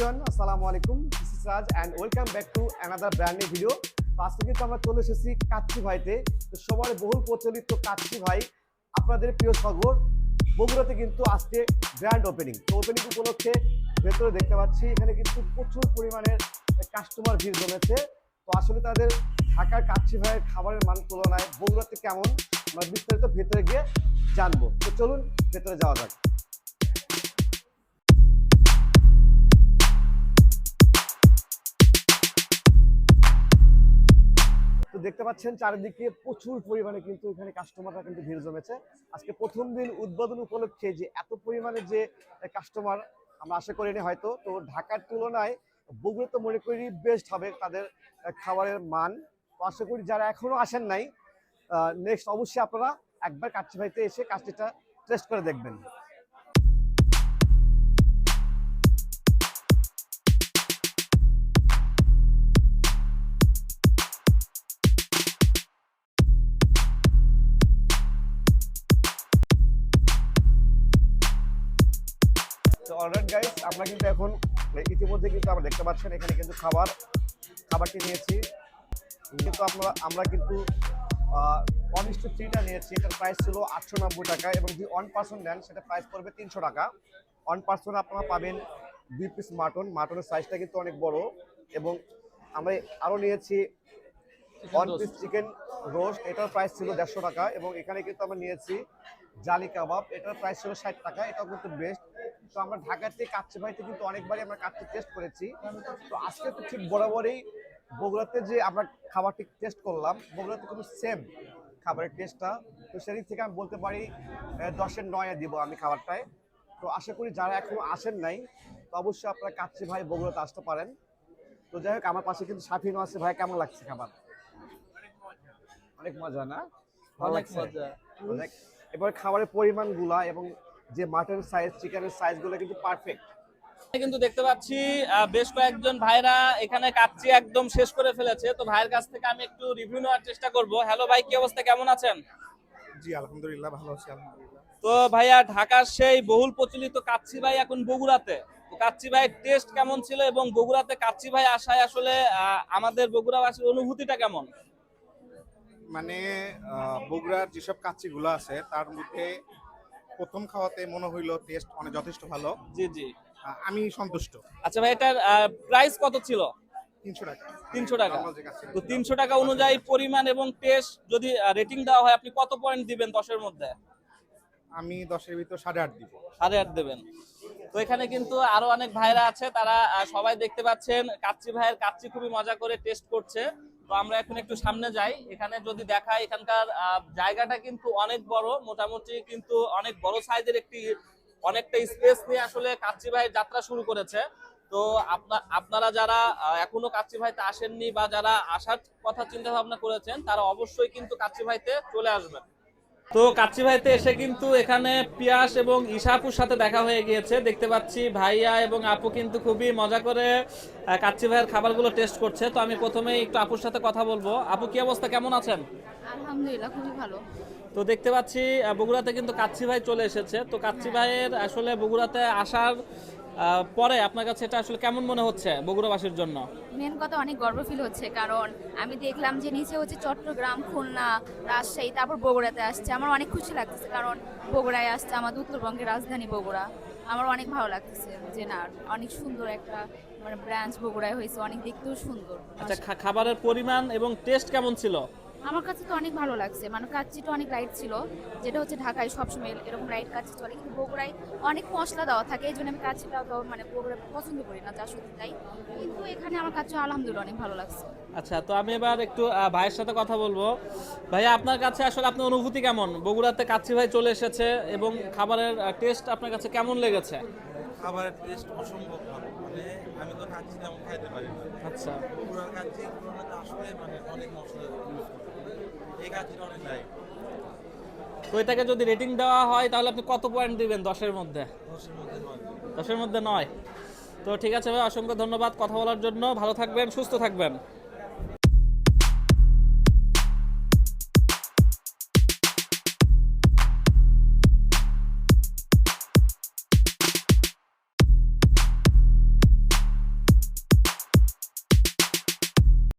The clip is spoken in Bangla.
আসসালামু আলাইকুম। This is Raj and welcome back to another brand new video আজকে কিন্তু আমরা চলে এসেছি কাচ্চি ভাইতে। তো সবার বহুল প্রচলিত কাচ্চি ভাই, আপনাদের প্রিয় সাগর। বগুড়াতে কিন্তু আজকে ব্র্যান্ড ওপেনিং তো ওপেনিং উপলক্ষে ভেতরে দেখতে পাচ্ছি, এখানে কিন্তু প্রচুর পরিমাণের কাস্টমার ভিড় জমেছে। তো আসলে তাদের ঢাকার কাচ্চি ভাইয়ের খাবারের মান তুলনায় বগুড়াতে কেমন? আমরা বিস্তারিত ভেতরে গিয়ে জানব। তো চলুন ভেতরে যাওয়া যাক। দেখতে পাচ্ছেন চারিদিকে প্রচুর পরিমাণে কিন্তু এখানে কাস্টমাররা কিন্তু ভিড় জমেছে। আজকে প্রথম দিন উদ্বোধন উপলক্ষে যে এত পরিমাণে যে কাস্টমার আমরা আশা করিনি হয়তো, তো ঢাকার তুলনায় বগুড়া তো মনে করি বেস্ট হবে তাদের খাবারের মান। তো আশা করি যারা এখনও আসেন নাই নেক্সট অবশ্যই আপনারা একবার কাচ্চি ভাইতে এসে কাচ্চিটা টেস্ট করে দেখবেন। তো অলরাইট গাইস আমরা কিন্তু এখন ইতিমধ্যে কিন্তু আমরা দেখতে পাচ্ছেন এখানে কিন্তু খাবার খাবারটি নিয়েছি। কিন্তু আমরা আমরা কিন্তু ওয়ান ইস টু থ্রিটা নিয়েছি এটার প্রাইস ছিল আটশো নব্বই টাকা এবং যদি ওয়ান পার্সেন্ট নেন সেটা প্রাইস পড়বে তিনশো টাকা। ওয়ান পার্সেন্ট আপনারা পাবেন দুই পিস মাটন মাটনের সাইজটা কিন্তু অনেক বড় এবং আমরা আরও নিয়েছি ওয়ান পিস চিকেন রোস্ট এটার প্রাইস ছিল দেড়শো টাকা এবং এখানে কিন্তু আমরা নিয়েছি জালি কাবাব এটার প্রাইস ছিল ষাট টাকা এটাও কিন্তু বেস্ট তো আমরা থেকে কাচ্চি ভাইতে কিন্তু অনেকবারই আমরা কাচ্চি টেস্ট করেছি। তো আজকে তো ঠিক বরাবরই বগুড়াতে যে আমরা খাবারটি টেস্ট করলাম বগুড়াতে কিন্তু সেম খাবারের টেস্টটা তো সেদিক থেকে আমি বলতে পারি দশের নয়ে দিব আমি খাবারটায়। তো আশা করি যারা এখনও আসেন নাই তো অবশ্যই আপনারা কাচ্চি ভাই বগুড়াতে আসতে পারেন। তো যাই হোক আমার পাশে কিন্তু সাফিনও আছে। ভাই কেমন লাগছে খাবার? অনেক মজা না? ভালো লাগছে? এবার খাবারের পরিমাণগুলা এবং যে মাটন সাইজ চিকেনের সাইজগুলো কিন্তু পারফেক্ট কিন্তু দেখতে পাচ্ছি বেশ কয়েকজন ভাইরা এখানে কাচ্চি একদম শেষ করে ফেলেছে। তো ভাইয়ের কাছ থেকে আমি একটু রিভিউ নেওয়ার চেষ্টা করব। হ্যালো ভাই কি অবস্থা? কেমন আছেন? জি আলহামদুলিল্লাহ ভালো আছি আলহামদুলিল্লাহ। তো ভাইয়া ঢাকার সেই বহুল প্রচলিত কাচ্চি ভাই এখন বগুড়াতে। তো কাচ্চি ভাইয়ের টেস্ট কেমন ছিল এবং বগুড়াতে কাচ্চি ভাই আসায় আসলে আহ, আমাদের বগুড়াবাসীর অনুভূতিটা কেমন? মানে আহ, বগুড়ার যেসব কাচ্চিগুলো আছে তার মধ্যে প্রথম খাওয়াতে মনে হইল টেস্ট অনেক যথেষ্ট ভালো। জি জি। আমি সন্তুষ্ট। আচ্ছা ভাই এটার প্রাইস কত ছিল? তিনশো টাকা। তিনশো টাকা। তো তিনশো টাকা অনুযায়ী পরিমাণ এবং টেস্ট যদি রেটিং দেওয়া হয় আপনি কত পয়েন্ট দিবেন দশের মধ্যে? আমি দশের ভিতর সাড়ে আট দিব। সাড়ে আট দেবেন। তো এখানে কিন্তু আরও অনেক ভাইরা আছে তারা সবাই দেখতে পাচ্ছেন কাচ্চি ভাইয়ের কাচ্চি খুবই মজা করে টেস্ট করছে। তো আমরা এখন একটু সামনে যাই। এখানে যদি দেখা এখানকার জায়গাটা কিন্তু অনেক বড়, মোটামুটি কিন্তু অনেক বড় সাইজের একটি, অনেকটা স্পেস নিয়ে আসলে কাচ্চি ভাইয়ের যাত্রা শুরু করেছে। তো আপনা- আপনারা যারা এখনও কাচ্চি ভাইতে আসেননি বা যারা আসার কথা চিন্তা ভাবনা করেছেন, তারা অবশ্যই কিন্তু কাচ্চি ভাইতে চলে আসবেন। তো কাচ্চি ভাইতে এসে কিন্তু এখানে পিয়াস এবং ইশাপুর সাথে দেখা হয়ে গিয়েছে। দেখতে পাচ্ছি ভাইয়া এবং আপু কিন্তু খুবই মজা করে কাচ্চি ভাইয়ের খাবারগুলো টেস্ট করছে। তো আমি প্রথমে একটু আপুর সাথে কথা বলব। আপু কি অবস্থা? কেমন আছেন? আলহামদুলিল্লাহ খুবই ভালো। তো দেখতে পাচ্ছি বগুড়াতে কিন্তু কাচ্চি ভাই চলে এসেছে। তো কাচ্চি ভাইয়ের আসলে বগুড়াতে আসার পরে আপনার কাছে এটা আসলে কেমন মনে হচ্ছে বগুড়াবাসীর জন্য? মেন কথা অনেক গর্ব ফিল হচ্ছে কারণ আমি দেখলাম যে নিচে হচ্ছে চট্টগ্রাম খুলনা রাজশাহী তারপর বগুড়াতে আসছে। আমার অনেক খুশি লাগতেছে কারণ বগুড়ায় আসছে আমাদের উত্তরবঙ্গের রাজধানী বগুড়া। আমার অনেক ভালো লাগতেছে যে না অনেক সুন্দর একটা মানে ব্রাঞ্চ বগুড়ায় হয়েছে অনেক দেখতেও সুন্দর। আচ্ছা খাবারের পরিমাণ এবং টেস্ট কেমন ছিল? আমার কাছে তো অনেক ভালো লাগছে। মানে কাচ্চিটা অনেক লাইট ছিল যেটা হচ্ছে ঢাকায় সবসময় এরকম লাইট কাচ্চি চলে। কিন্তু বগুড়ায় অনেক মশলা দেওয়া থাকে এই জন্য আমি কাচ্চিটা তো মানে বগুড়া পছন্দ করি না যা সত্যি তাই। কিন্তু এখানে আমার কাছে আলহামদুলিল্লাহ অনেক ভালো লাগছে। আচ্ছা তো আমি এবার একটু ভাইয়ের সাথে কথা বলব। ভাইয়া আপনার কাছে আসলে আপনার অনুভূতি কেমন? বগুড়াতে কাচ্চি ভাই চলে এসেছে এবং খাবারের টেস্ট আপনার কাছে কেমন লেগেছে? খাবারের টেস্ট অসম্ভব ভালো। মানে আমি তো খাচ্ছি তেমন খাইতে পারি না। আচ্ছা। খাচ্ছি পুরাটা আসলে মানে অনেক মশলা ইউজ করে এই খাচ্ছিটা অনেক নাই তো এটাকে যদি রেটিং দেওয়া হয় তাহলে আপনি কত পয়েন্ট দিবেন দশের মধ্যে? দশের মধ্যে নয়। দশের মধ্যে নয়। তো ঠিক আছে ভাই অসংখ্য ধন্যবাদ কথা বলার জন্য। ভালো থাকবেন সুস্থ থাকবেন।